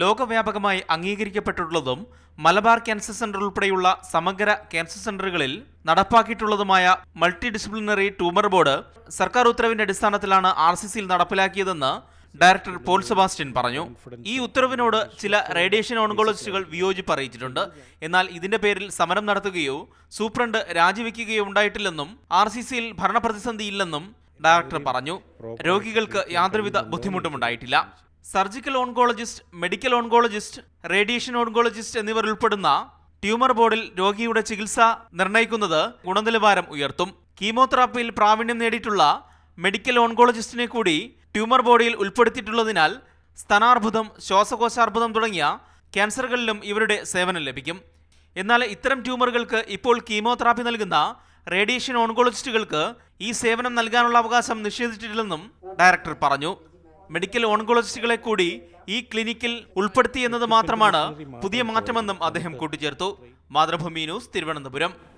ലോകവ്യാപകമായി അംഗീകരിക്കപ്പെട്ടിട്ടുള്ളതും Malabar cancer centre ഉൾപ്പെടെയുള്ള സമഗ്ര ക്യാൻസർ സെന്ററുകളിൽ നടപ്പാക്കിയിട്ടുള്ളതുമായ മൾട്ടി ഡിസിപ്ലിനറി ട്യൂമർ ബോർഡ് സർക്കാർ ഉത്തരവിന്റെ അടിസ്ഥാനത്തിലാണ് ആർ സി സിയിൽ നടപ്പിലാക്കിയതെന്ന് ഡയറക്ടർ പോൾ സെബാസ്റ്റ്യൻ പറഞ്ഞു. ഈ ഉത്തരവിനോട് ചില റേഡിയേഷൻ ഓൺകോളജിസ്റ്റുകൾ വിയോജിപ്പ് അറിയിച്ചിട്ടുണ്ട്. എന്നാൽ ഇതിന്റെ പേരിൽ സമരം നടത്തുകയോ സൂപ്രണ്ട് രാജിവെക്കുകയോ ഉണ്ടായിട്ടില്ലെന്നും ആർ സി സിയിൽ ഭരണപ്രതിസന്ധിയില്ലെന്നും ഡയറക്ടർ പറഞ്ഞു. രോഗികൾക്ക് യാതൊരുവിധ ബുദ്ധിമുട്ടും ഉണ്ടായിട്ടില്ല surgical oncologist medical oncologist radiation oncologist എന്നിവർ ഉൾപ്പെടുന്ന ട്യൂമർ ബോർഡിൽ രോഗിയുടെ ചികിത്സ നിർണയിക്കുന്നത് ഗുണനിലവാരം ഉയർത്തും. കീമോതെറാപ്പിയിൽ പ്രാവീണ്യം നേടിയിട്ടുള്ള മെഡിക്കൽ ഓൺകോളജിസ്റ്റിനെ കൂടി ട്യൂമർ ബോഡിയിൽ ഉൾപ്പെടുത്തിയിട്ടുള്ളതിനാൽ സ്തനാർബുദം ശ്വാസകോശാർബുദം തുടങ്ങിയ ക്യാൻസറുകളിലും ഇവരുടെ സേവനം ലഭിക്കും. എന്നാൽ ഇത്തരം ട്യൂമറുകൾക്ക് ഇപ്പോൾ കീമോതെറാപ്പി നൽകുന്ന റേഡിയേഷൻ ഓൺകോളജിസ്റ്റുകൾക്ക് ഈ സേവനം നൽകാനുള്ള അവകാശം നിഷേധിച്ചിട്ടില്ലെന്നും ഡയറക്ടർ പറഞ്ഞു. മെഡിക്കൽ ഓൺകോളജിസ്റ്റുകളെ കൂടി ഈ ക്ലിനിക്കിൽ ഉൾപ്പെടുത്തി എന്നത് മാത്രമാണ് പുതിയ മാറ്റമെന്നും അദ്ദേഹം കൂട്ടിച്ചേർത്തു. മാതൃഭൂമി ന്യൂസ് തിരുവനന്തപുരം.